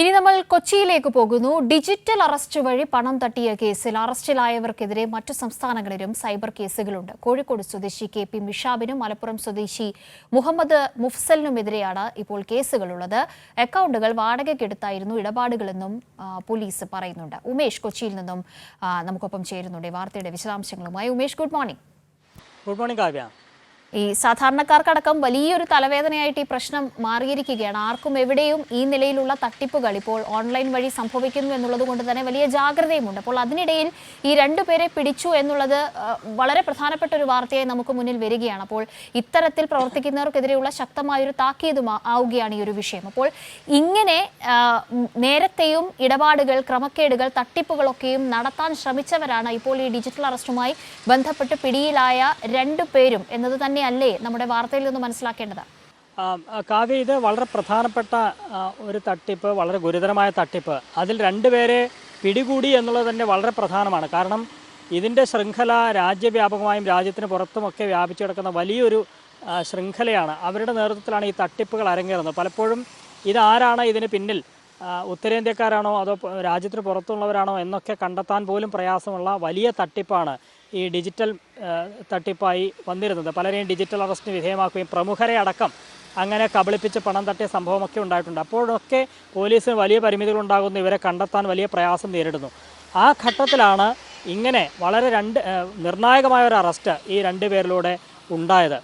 ഇനി നമ്മൾ കൊച്ചിയിലേക്ക് പോകുന്നു. ഡിജിറ്റൽ അറസ്റ്റ് വഴി പണം തട്ടിയ കേസിൽ അറസ്റ്റിലായവർക്കെതിരെ മറ്റു സംസ്ഥാനങ്ങളിലും സൈബർ കേസുകളുണ്ട്. കോഴിക്കോട് സ്വദേശി കെ പി മിഷാബിനും മലപ്പുറം സ്വദേശി മുഹമ്മദ് മുഫ്സലിനുമെതിരെയാണ് ഇപ്പോൾ കേസുകളുള്ളത്. അക്കൗണ്ടുകൾ വാടകയ്ക്കെടുത്തായിരുന്നു ഇടപാടുകളെന്നും പോലീസ് പറയുന്നുണ്ട്. ഉമേഷ് കൊച്ചിയിൽ നിന്നും നമുക്കൊപ്പം ചേരുന്നുണ്ട്. വാർത്തയുടെ വിശദാംശങ്ങളുമായി Umesh. Good morning. Good morning Kavya. ഈ സാധാരണക്കാർക്കടക്കം വലിയൊരു തലവേദനയായിട്ട് ഈ പ്രശ്നം മാറിയിരിക്കുകയാണ്. ആർക്കും എവിടെയും ഈ നിലയിലുള്ള തട്ടിപ്പുകൾ ഇപ്പോൾ ഓൺലൈൻ വഴി സംഭവിക്കുന്നു എന്നുള്ളത് കൊണ്ട് തന്നെ വലിയ ജാഗ്രതയുമുണ്ട്. അപ്പോൾ അതിനിടയിൽ ഈ രണ്ടുപേരെ പിടിച്ചു എന്നുള്ളത് വളരെ പ്രധാനപ്പെട്ട ഒരു വാർത്തയായി നമുക്ക് മുന്നിൽ വരികയാണ്. അപ്പോൾ ഇത്തരത്തിൽ പ്രവർത്തിക്കുന്നവർക്കെതിരെയുള്ള ശക്തമായൊരു താക്കീതും ആവുകയാണ് ഈ ഒരു വിഷയം. അപ്പോൾ ഇങ്ങനെ നേരത്തെയും ഇടപാടുകൾ ക്രമക്കേടുകൾ തട്ടിപ്പുകളൊക്കെയും നടത്താൻ ശ്രമിച്ചവരാണ് ഇപ്പോൾ ഈ ഡിജിറ്റൽ അറസ്റ്റുമായി ബന്ധപ്പെട്ട് പിടിയിലായ രണ്ടു പേരും എന്നത് തന്നെയല്ലേ നമ്മുടെ വാർത്തയിൽ നിന്ന് മനസ്സിലാക്കേണ്ടത്? കാവ്യ ഇത് വളരെ പ്രധാനപ്പെട്ട ഒരു തട്ടിപ്പ് വളരെ ഗുരുതരമായ തട്ടിപ്പ്. അതിൽ രണ്ടുപേരെ പിടികൂടി എന്നുള്ളത് തന്നെ വളരെ പ്രധാനമാണ്. കാരണം ഇതിന്റെ ശൃംഖല രാജ്യവ്യാപകമായും രാജ്യത്തിന് പുറത്തുമൊക്കെ വ്യാപിച്ചു കിടക്കുന്ന വലിയൊരു ശൃംഖലയാണ്. അവരുടെ നേതൃത്വത്തിലാണ് ഈ തട്ടിപ്പുകൾ അരങ്ങേറുന്നത്. പലപ്പോഴും ഇതാരാണ് ഇതിന് പിന്നിൽ? ഉത്തരേന്ത്യക്കാരാണോ അതോ രാജ്യത്തിന് പുറത്തുള്ളവരാണോ എന്നൊക്കെ കണ്ടെത്താൻ പോലും പ്രയാസമുള്ള വലിയ തട്ടിപ്പാണ് ഈ ഡിജിറ്റൽ തട്ടിപ്പായി വന്നിരുന്നത്. പലരെയും ഡിജിറ്റൽ അറസ്റ്റിന് വിധേയമാക്കുകയും പ്രമുഖരെ അടക്കം അങ്ങനെ കബളിപ്പിച്ച് പണം തട്ടിയ സംഭവമൊക്കെ ഉണ്ടായിട്ടുണ്ട്. അപ്പോഴൊക്കെ പോലീസിന് വലിയ പരിമിതികളുണ്ടാകുന്നു. ഇവരെ കണ്ടെത്താൻ വലിയ പ്രയാസം നേരിടുന്നു. ആ ഘട്ടത്തിലാണ് ഇങ്ങനെ വളരെ രണ്ട് നിർണായകമായ ഒരു അറസ്റ്റ് ഈ രണ്ട് പേരിലൂടെ ഉണ്ടായത്.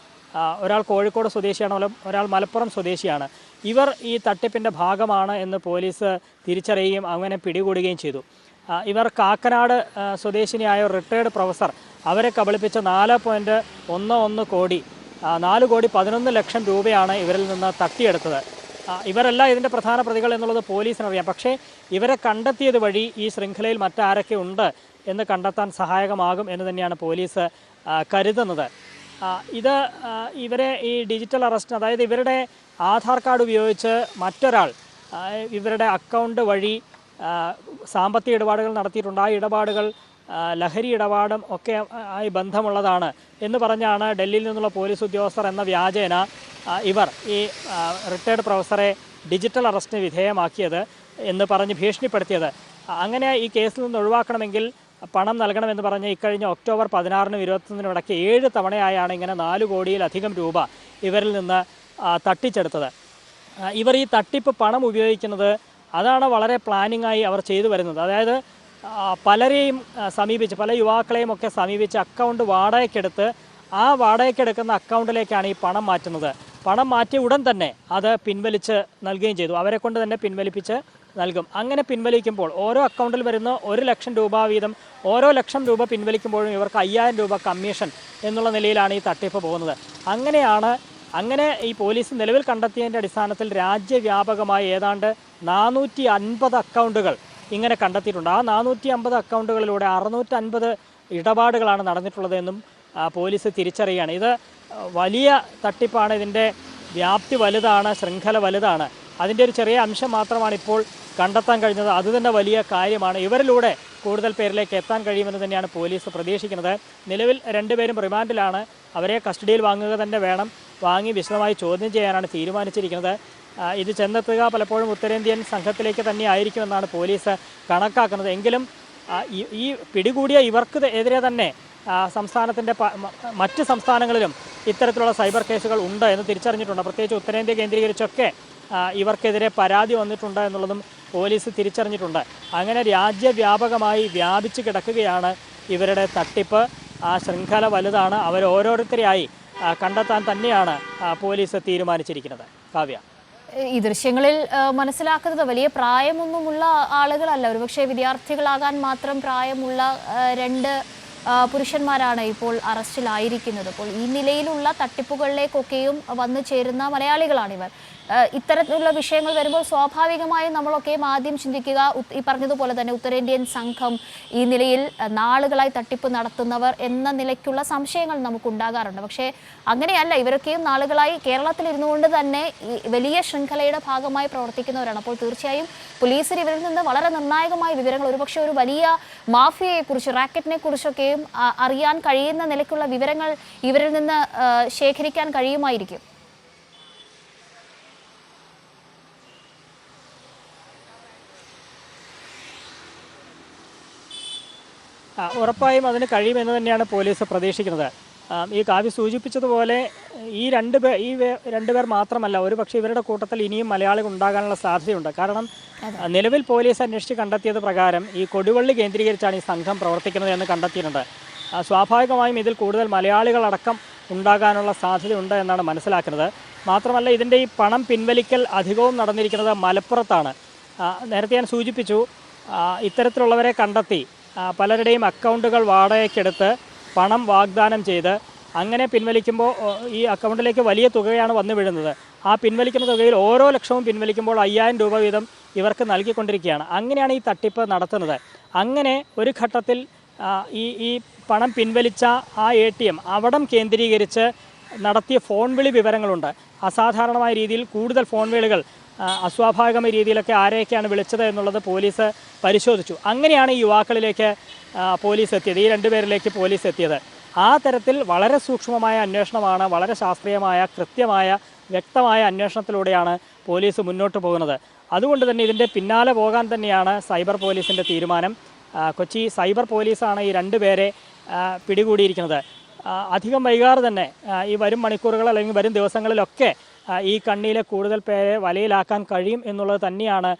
ഒരാൾ കോഴിക്കോട് സ്വദേശിയാണ് ഒരാൾ മലപ്പുറം സ്വദേശിയാണ്. ഇവർ ഈ തട്ടിപ്പിന്റെ ഭാഗമാണ് എന്ന് പോലീസ് തിരിച്ചറിയുകയും അങ്ങനെ പിടികൂടുകയും ചെയ്തു. ഇവർ കാക്കനാട് സ്വദേശിനിയായ റിട്ടയേർഡ് പ്രൊഫസർ അവരെ കബളിപ്പിച്ച നാല് പോയിന്റ് ഒന്ന് ഒന്ന് കോടി നാല് കോടി പതിനൊന്ന് ലക്ഷം രൂപയാണ് ഇവരിൽ നിന്ന് തട്ടിയെടുത്തത്. ഇവരല്ല ഇതിന്റെ പ്രധാന പ്രതികൾ എന്നുള്ളത് പോലീസിനറിയാം. പക്ഷേ ഇവരെ കണ്ടെത്തിയത് വഴി ഈ ശൃംഖലയിൽ മറ്റാരൊക്കെ ഉണ്ട് എന്ന് കണ്ടെത്താൻ സഹായകമാകും എന്ന് തന്നെയാണ് പോലീസ് കരുതുന്നത്. ഇത് ഇവരെ ഈ ഡിജിറ്റൽ അറസ്റ്റ് അതായത് ഇവരുടെ ആധാർ കാർഡ് ഉപയോഗിച്ച് മറ്റൊരാൾ ഇവരുടെ അക്കൗണ്ട് വഴി സാമ്പത്തിക ഇടപാടുകൾ നടത്തിയിട്ടുണ്ട്. ആ ഇടപാടുകൾ ലഹരി ഇടപാടും ഒക്കെ ആയി ബന്ധമുള്ളതാണ് എന്ന് പറഞ്ഞാണ് ഡൽഹിയിൽ നിന്നുള്ള പോലീസ് ഉദ്യോഗസ്ഥർ എന്ന വ്യാജേന ഇവർ ഈ റിട്ടയർഡ് പ്രൊഫസറെ ഡിജിറ്റൽ അറസ്റ്റിന് വിധേയമാക്കിയത് എന്ന് പറഞ്ഞ് ഭീഷണിപ്പെടുത്തിയത്. അങ്ങനെ ഈ കേസിൽ നിന്ന് ഒഴിവാക്കണമെങ്കിൽ പണം നൽകണമെന്ന് പറഞ്ഞ് ഇക്കഴിഞ്ഞ ഒക്ടോബർ പതിനാറിനും ഇരുപത്തൊന്നിനും ഇടയ്ക്ക് ഏഴ് തവണയായാണ് ഇങ്ങനെ നാല് കോടിയിലധികം രൂപ ഇവരിൽ നിന്ന് തട്ടിച്ചെടുത്തത്. ഇവർ ഈ തട്ടിപ്പ് പണം ഉപയോഗിക്കുന്നത് അതാണ് വളരെ പ്ലാനിങ്ങായി അവർ ചെയ്തു വരുന്നത്. അതായത് പലരെയും സമീപിച്ച് പല യുവാക്കളെയും ഒക്കെ സമീപിച്ച് അക്കൗണ്ട് വാടകയ്ക്കെടുത്ത് ആ വാടകയ്ക്കെടുക്കുന്ന അക്കൗണ്ടിലേക്കാണ് ഈ പണം മാറ്റുന്നത്. പണം മാറ്റിയ ഉടൻ തന്നെ അത് പിൻവലിച്ച് നൽകുകയും ചെയ്തു. അവരെ കൊണ്ട് തന്നെ പിൻവലിപ്പിച്ച് നൽകും. അങ്ങനെ പിൻവലിക്കുമ്പോൾ ഓരോ അക്കൗണ്ടിൽ വരുന്ന ഒരു ലക്ഷം രൂപ വീതം ഓരോ ലക്ഷം രൂപ പിൻവലിക്കുമ്പോഴും ഇവർക്ക് അയ്യായിരം രൂപ കമ്മീഷൻ എന്നുള്ള നിലയിലാണ് ഈ തട്ടിപ്പ് പോകുന്നത്. അങ്ങനെയാണ് അങ്ങനെ ഈ പോലീസ് നിലവിൽ കണ്ടെത്തിയതിന്റെ അടിസ്ഥാനത്തിൽ രാജ്യവ്യാപകമായി ഏതാണ്ട് നാനൂറ്റി അൻപത് അക്കൗണ്ടുകൾ ഇങ്ങനെ കണ്ടെത്തിയിട്ടുണ്ട്. ആ നാനൂറ്റി അമ്പത് അക്കൗണ്ടുകളിലൂടെ അറുന്നൂറ്റൻപത് ഇടപാടുകളാണ് നടന്നിട്ടുള്ളതെന്നും പോലീസ് തിരിച്ചറിയുകയാണ്. ഇത് വലിയ തട്ടിപ്പാണ് ഇതിന്റെ വ്യാപ്തി വലുതാണ് ശൃംഖല വലുതാണ്. അതിന്റെ ഒരു ചെറിയ അംശം മാത്രമാണ് ഇപ്പോൾ കണ്ടെത്താൻ കഴിഞ്ഞത്. അതുതന്നെ വലിയ കാര്യമാണ്. ഇവരിലൂടെ കൂടുതൽ പേരിലേക്ക് എത്താൻ കഴിയുമെന്ന് തന്നെയാണ് പോലീസ് പ്രതീക്ഷിക്കുന്നത്. നിലവിൽ രണ്ടുപേരും റിമാൻഡിലാണ്. അവരെ കസ്റ്റഡിയിൽ വാങ്ങുക തന്നെ വേണം. വാങ്ങി വിശദമായി ചോദ്യം ചെയ്യാനാണ് തീരുമാനിച്ചിരിക്കുന്നത്. ഇത് ചെന്നെത്തുക പലപ്പോഴും ഉത്തരേന്ത്യൻ സംഘത്തിലേക്ക് തന്നെ ആയിരിക്കുമെന്നാണ് പോലീസ് കണക്കാക്കുന്നത്. എങ്കിലും ഈ- പിടികൂടിയ ഇവർക്ക് എതിരെ തന്നെ സംസ്ഥാനത്തിന്റെ മറ്റ് സംസ്ഥാനങ്ങളിലും ഇത്തരത്തിലുള്ള സൈബർ കേസുകൾ ഉണ്ട് എന്ന് തിരിച്ചറിഞ്ഞിട്ടുണ്ട്. പ്രത്യേകിച്ച് ഉത്തരേന്ത്യ കേന്ദ്രീകരിച്ചൊക്കെ ഇവർക്കെതിരെ പരാതി വന്നിട്ടുണ്ട് എന്നുള്ളതും പോലീസ് തിരിച്ചറിഞ്ഞിട്ടുണ്ട്. അങ്ങനെ രാജ്യവ്യാപകമായി വ്യാപിച്ചു കിടക്കുകയാണ് ഇവരുടെ തട്ടിപ്പ്. ആ ശൃംഖല വലുതാണ്. അവരോരോരുത്തരെയായി കണ്ടെത്താൻ തന്നെയാണ് പോലീസ് തീരുമാനിച്ചിരിക്കുന്നത്. കാവ്യ. ഈ ദൃശ്യങ്ങളിൽ മനസ്സിലാക്കുന്നത് വലിയ പ്രായമൊന്നുമുള്ള ആളുകളല്ല. ഒരുപക്ഷെ വിദ്യാർത്ഥികളാകാൻ മാത്രം പ്രായമുള്ള രണ്ട് പുരുഷന്മാരാണ് ഇപ്പോൾ അറസ്റ്റിലായിരിക്കുന്നത്. അപ്പോൾ ഈ നിലയിലുള്ള തട്ടിപ്പുകളിലേക്കൊക്കെയും വന്നു ചേരുന്ന മലയാളികളാണിവർ. ഇത്തരത്തിലുള്ള വിഷയങ്ങൾ വരുമ്പോൾ സ്വാഭാവികമായും നമ്മളൊക്കെയും ആദ്യം ചിന്തിക്കുക ഈ പറഞ്ഞതുപോലെ തന്നെ ഉത്തരേന്ത്യൻ സംഘം ഈ നിലയിൽ നാളുകളായി തട്ടിപ്പ് നടത്തുന്നവർ എന്ന നിലയ്ക്കുള്ള സംശയങ്ങൾ നമുക്ക് ഉണ്ടാകാറുണ്ട് പക്ഷേ അങ്ങനെയല്ല. ഇവരൊക്കെയും നാളുകളായി കേരളത്തിൽ ഇരുന്നുകൊണ്ട് തന്നെ വലിയ ശൃംഖലയുടെ ഭാഗമായി പ്രവർത്തിക്കുന്നവരാണ്. അപ്പോൾ തീർച്ചയായും പോലീസിന് ഇവരിൽ നിന്ന് വളരെ നിർണായകമായ വിവരങ്ങൾ ഒരുപക്ഷെ ഒരു വലിയ മാഫിയയെക്കുറിച്ച് റാക്കറ്റിനെ കുറിച്ചൊക്കെയും വിഷയം അറിയാൻ കഴിയുന്ന നിലയ്ക്കുള്ള വിവരങ്ങൾ ഇവരിൽ നിന്ന് ശേഖരിക്കാൻ കഴിയുമായിരിക്കും. ഉറപ്പായും അതിന് കഴിയുമെന്ന് തന്നെയാണ് പോലീസ് പ്രതീക്ഷിക്കുന്നത്. ഈ കാവ്യ സൂചിപ്പിച്ചതുപോലെ ഈ രണ്ട് പേർ ഈ രണ്ട് പേർ മാത്രമല്ല ഒരു പക്ഷേ ഇവരുടെ കൂട്ടത്തിൽ ഇനിയും മലയാളികൾ ഉണ്ടാകാനുള്ള സാധ്യതയുണ്ട്. കാരണം നിലവിൽ പോലീസ് അന്വേഷിച്ച് കണ്ടെത്തിയത് പ്രകാരം ഈ കൊടുവള്ളി കേന്ദ്രീകരിച്ചാണ് ഈ സംഘം പ്രവർത്തിക്കുന്നത് എന്ന് കണ്ടെത്തിയിട്ടുണ്ട്. സ്വാഭാവികമായും ഇതിൽ കൂടുതൽ മലയാളികളടക്കം ഉണ്ടാകാനുള്ള സാധ്യതയുണ്ട് എന്നാണ് മനസ്സിലാക്കുന്നത്. മാത്രമല്ല ഇതിന്റെ ഈ പണം പിൻവലിക്കൽ അധികവും നടന്നിരിക്കുന്നത് മലപ്പുറത്താണ്. നേരത്തെ ഞാൻ സൂചിപ്പിച്ചു ഇത്തരത്തിലുള്ളവരെ കണ്ടെത്തി പലരുടെയും അക്കൗണ്ടുകൾ വാടകയ്ക്കെടുത്ത് പണം വാഗ്ദാനം ചെയ്ത് അങ്ങനെ പിൻവലിക്കുമ്പോൾ ഈ അക്കൗണ്ടിലേക്ക് വലിയ തുകയാണ് വന്നു വീഴുന്നത്. ആ പിൻവലിക്കുന്ന തുകയിൽ ഓരോ ലക്ഷവും പിൻവലിക്കുമ്പോൾ അയ്യായിരം രൂപ വീതം ഇവർക്ക് നൽകിക്കൊണ്ടിരിക്കുകയാണ്. അങ്ങനെയാണ് ഈ തട്ടിപ്പ് നടത്തുന്നത്. അങ്ങനെ ഒരു ഘട്ടത്തിൽ ഈ ഈ പണം പിൻവലിച്ച ആ എ ടി എം അവിടം കേന്ദ്രീകരിച്ച് നടത്തിയ ഫോൺ വിളി വിവരങ്ങളുണ്ട്. അസാധാരണമായ രീതിയിൽ കൂടുതൽ ഫോൺ വിളികൾ അസ്വാഭാവികമായ രീതിയിലൊക്കെ ആരെയൊക്കെയാണ് വിളിച്ചത് എന്നുള്ളത് പോലീസ് പരിശോധിച്ചു. അങ്ങനെയാണ് ഈ യുവാക്കളിലേക്ക് പോലീസ് എത്തിയത്. ഈ രണ്ടുപേരിലേക്ക് പോലീസ് എത്തിയത്. ആ തരത്തിൽ വളരെ സൂക്ഷ്മമായ അന്വേഷണമാണ് വളരെ ശാസ്ത്രീയമായ കൃത്യമായ വ്യക്തമായ അന്വേഷണത്തിലൂടെയാണ് പോലീസ് മുന്നോട്ട് പോകുന്നത്. അതുകൊണ്ട് തന്നെ ഇതിന്റെ പിന്നാലെ പോകാൻ തന്നെയാണ് സൈബർ പോലീസിന്റെ തീരുമാനം. കൊച്ചി സൈബർ പോലീസാണ് ഈ രണ്ടുപേരെ പേരെ പിടികൂടിയിരിക്കുന്നത്. അധികം വൈകാതെ തന്നെ ഈ വരും മണിക്കൂറുകൾ അല്ലെങ്കിൽ വരും ദിവസങ്ങളിലൊക്കെ ഈ കണ്ണിയിലെ കൂടുതൽ പേരെ വലയിലാക്കാൻ കഴിയും എന്നുള്ളത് തന്നെയാണ്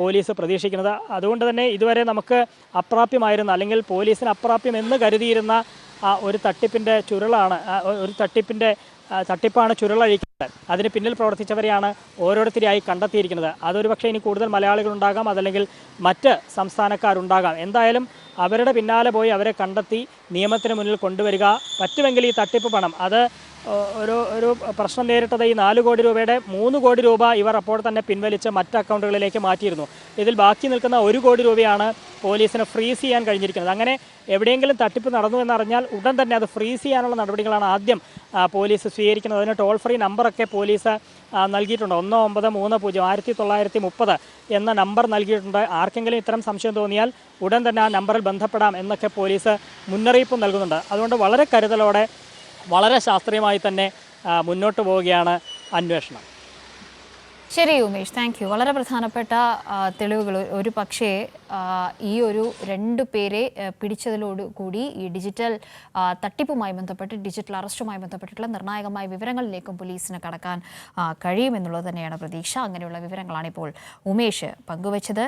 പോലീസ് പ്രതീക്ഷിക്കുന്നത്. അതുകൊണ്ട് തന്നെ ഇതുവരെ നമുക്ക് അപ്രാപ്യമായിരുന്ന അല്ലെങ്കിൽ പോലീസിന് അപ്രാപ്യം എന്ന് കരുതിയിരുന്ന ഒരു തട്ടിപ്പിന്റെ ചുരുളാണ് ഒരു തട്ടിപ്പിന്റെ തട്ടിപ്പാണ് ചുരുളഴിക്കുന്നത്. അതിന് പിന്നിൽ പ്രവർത്തിച്ചവരെയാണ് ഓരോരുത്തരെയായി കണ്ടെത്തിയിരിക്കുന്നത്. അതൊരു പക്ഷേ ഇനി കൂടുതൽ മലയാളികളുണ്ടാകാം അതല്ലെങ്കിൽ മറ്റ് സംസ്ഥാനക്കാരുണ്ടാകാം. എന്തായാലും അവരുടെ പിന്നാലെ പോയി അവരെ കണ്ടെത്തി നിയമത്തിന് മുന്നിൽ കൊണ്ടുവരിക. പറ്റുമെങ്കിൽ ഈ തട്ടിപ്പ് പണം. അത് ഒരു ഒരു പ്രശ്നം നേരിട്ടത് ഈ നാല് കോടി രൂപയുടെ മൂന്ന് കോടി രൂപ ഇവർ അപ്പോൾ തന്നെ പിൻവലിച്ച് മറ്റ് അക്കൗണ്ടുകളിലേക്ക് മാറ്റിയിരുന്നു. ഇതിൽ ബാക്കി നിൽക്കുന്ന ഒരു കോടി രൂപയാണ് പോലീസിന് ഫ്രീസ് ചെയ്യാൻ കഴിഞ്ഞിരിക്കുന്നത്. അങ്ങനെ എവിടെയെങ്കിലും തട്ടിപ്പ് നടന്നു എന്നറിഞ്ഞാൽ ഉടൻ തന്നെ അത് ഫ്രീസ് ചെയ്യാനുള്ള നടപടികളാണ് ആദ്യം പോലീസ് സ്വീകരിക്കുന്നത്. അതിന് ടോൾ ഫ്രീ നമ്പറൊക്കെ പോലീസ് നൽകിയിട്ടുണ്ട്. ഒന്ന് ഒമ്പത് മൂന്ന് പൂജ്യം ആയിരത്തി തൊള്ളായിരത്തി മുപ്പത് എന്ന നമ്പർ നൽകിയിട്ടുണ്ട്. ആർക്കെങ്കിലും ഇത്തരം സംശയം തോന്നിയാൽ ഉടൻ തന്നെ ആ നമ്പറിൽ ബന്ധപ്പെടാം എന്നൊക്കെ പോലീസ് മുന്നറിയിപ്പ് നൽകുന്നുണ്ട്. അതുകൊണ്ട് വളരെ കരുതലോടെ വളരെ ശാസ്ത്രീയമായി തന്നെ മുന്നോട്ട് പോവുകയാണ് അന്വേഷണം. ശരി ഉമേഷ്. താങ്ക് യു വളരെ പ്രധാനപ്പെട്ട തെളിവുകൾ. ഒരു പക്ഷേ ഈ ഒരു രണ്ടു പേരെ പിടിച്ചതിലോട് കൂടി ഈ ഡിജിറ്റൽ തട്ടിപ്പുമായി ബന്ധപ്പെട്ട് ഡിജിറ്റൽ അറസ്റ്റുമായി ബന്ധപ്പെട്ടിട്ടുള്ള നിർണായകമായ വിവരങ്ങളിലേക്കും പോലീസിന് കടക്കാൻ കഴിയുമെന്നുള്ളത് തന്നെയാണ് പ്രതീക്ഷ. അങ്ങനെയുള്ള വിവരങ്ങളാണ് ഇപ്പോൾ ഉമേഷ് പങ്കുവച്ചത്.